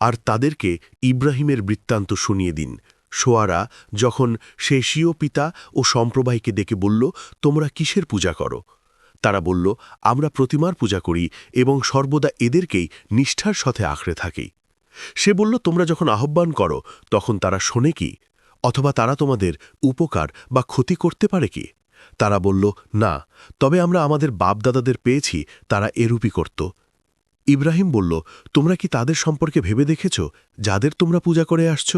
আর তাদেরকে ইব্রাহিমের বৃত্তান্ত শুনিয়ে দিন। সোয়ারা যখন সে স্বীয় পিতা ও সম্প্রবাহীকে ডেকে বলল, তোমরা কিসের পূজা করো? তারা বলল, আমরা প্রতিমার পূজা করি এবং সর্বদা এদেরকেই নিষ্ঠার সাথে আঁকড়ে থাকি। সে বলল, তোমরা যখন আহ্বান করো, তখন তারা শোনে কি? অথবা তারা তোমাদের উপকার বা ক্ষতি করতে পারে কি? তারা বলল, না, তবে আমরা আমাদের বাপদাদাদের পেয়েছি, তারা এরূপই করত। ইব্রাহিম বলল, তোমরা কি তাদের সম্পর্কে ভেবে দেখেছ, যাদের তোমরা পূজা করে আসছ?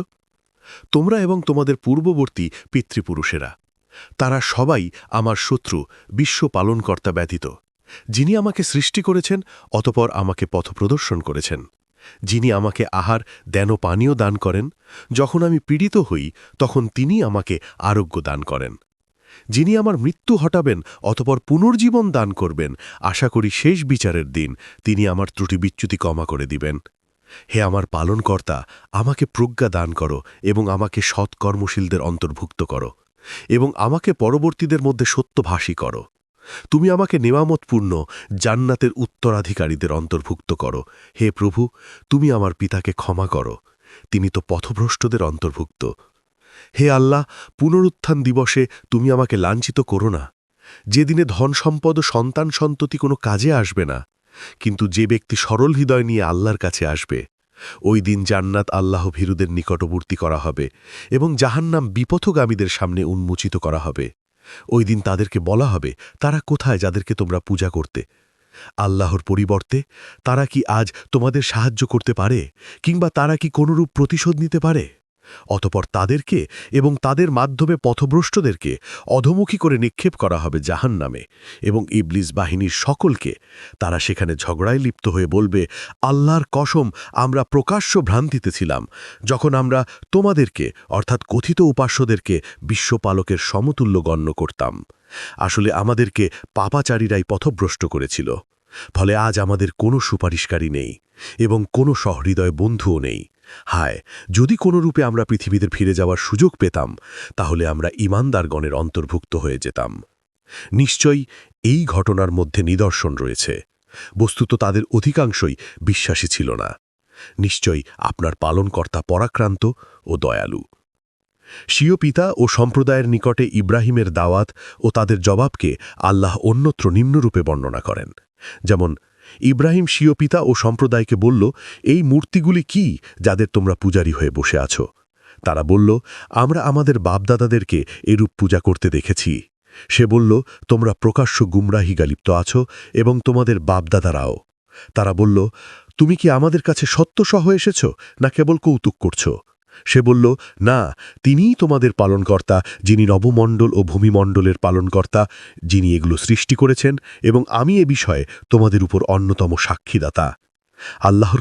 তোমরা এবং তোমাদের পূর্ববর্তী পিতৃপুরুষেরা। তারা সবাই আমার শত্রু, বিশ্ব পালনকর্তা ব্যতীত। যিনি আমাকে সৃষ্টি করেছেন, অতপর আমাকে পথ প্রদর্শন করেছেন। যিনি আমাকে আহার, দেন পানীয় দান করেন, যখন আমি পীড়িত হই, তখন তিনি আমাকে আরোগ্য দান করেন। যিনি আমার মৃত্যু হটাবেন অতপর পুনর্জীবন দান করবেন, আশা করি শেষ বিচারের দিন তিনি আমার ত্রুটি বিচ্যুতি ক্ষমা করে দিবেন। হে আমার পালনকর্তা, আমাকে প্রজ্ঞা দান করো এবং আমাকে সৎকর্মশীলদের অন্তর্ভুক্ত করো এবং আমাকে পরবর্তীদের মধ্যে সত্যভাষী করো। তুমি আমাকে নেমামতপূর্ণ জান্নাতের উত্তরাধিকারীদের অন্তর্ভুক্ত করো। হে প্রভু, তুমি আমার পিতাকে ক্ষমা করো। তিনি তো পথভ্রষ্টদের অন্তর্ভুক্ত। হে আল্লাহ, পুনরুত্থান দিবসে তুমি আমাকে লাঞ্ছিত করো না। যেদিনে ধন সম্পদ সন্তান সন্ততি কোনো কাজে আসবে না, কিন্তু যে ব্যক্তি সরল হৃদয় নিয়ে আল্লাহর কাছে আসবে, ওই দিন জান্নাত আল্লাহ ভীরুদের নিকটবর্তী করা হবে এবং জাহান্নাম বিপথগামীদের সামনে উন্মোচিত করা হবে। ওই দিন তাদেরকে বলা হবে, তারা কোথায় যাদেরকে তোমরা পূজা করতে? আল্লাহর পরিবর্তে তারা কি আজ তোমাদের সাহায্য করতে পারে, কিংবা তারা কি কোনরূপ প্রতিশোধ নিতে পারে? অতপর তাদেরকে এবং তাদের মাধ্যমে পথভ্রষ্টদেরকে অধমুখী করে নিক্ষেপ করা হবে জাহান নামে এবং ইবলিস বাহিনীর সকলকে। তারা সেখানে ঝগড়ায় লিপ্ত হয়ে বলবে, আল্লাহর কসম, আমরা প্রকাশ্য ভ্রান্তিতে ছিলাম। যখন আমরা তোমাদেরকে, অর্থাৎ কথিত উপাস্যদেরকে, বিশ্বপালকের সমতুল্য গণ্য করতাম। আসলে আমাদেরকে পাপাচারীরাই পথভ্রষ্ট করেছিল। ফলে আজ আমাদের কোনো সুপারিশকারী নেই এবং কোনো সহৃদয় বন্ধুও নেই। হায়, যদি কোনো রূপে আমরা পৃথিবীতে ফিরে যাওয়ার সুযোগ পেতাম, তাহলে আমরা ইমানদারগণের অন্তর্ভুক্ত হয়ে যেতাম। নিশ্চয়ই এই ঘটনার মধ্যে নিদর্শন রয়েছে। বস্তুত তাদের অধিকাংশই বিশ্বাসী ছিল না। নিশ্চয়ই আপনার পালনকর্তা পরাক্রান্ত ও দয়ালু। স্বীয় পিতা ও সম্প্রদায়ের নিকটে ইব্রাহিমের দাওয়াত ও তাদের জবাবকে আল্লাহ অন্যত্র নিম্নরূপে বর্ণনা করেন। যেমন, ইব্রাহিম স্বীয় পিতা ও সম্প্রদায়কে বলল, এই মূর্তিগুলি কি যাদের তোমরা পূজারী হয়ে বসে আছো? তারা বলল, আমরা আমাদের বাপদাদাদেরকে এরূপ পূজা করতে দেখেছি। সে বলল, তোমরা প্রকাশ্য গুমরাহি গালিপ্ত আছো এবং তোমাদের বাপদাদারাও। তারা বলল, তুমি কি আমাদের কাছে সত্য সহ এসেছ না কেবল কৌতুক করছ? সে বলল, না, তিনিই তোমাদের পালনকর্তা, যিনি নবমণ্ডল ও ভূমিমণ্ডলের পালনকর্তা, যিনি এগুলো সৃষ্টি করেছেন, এবং আমি এ বিষয়ে তোমাদের উপর অন্যতম সাক্ষীদাতা। আল্লাহর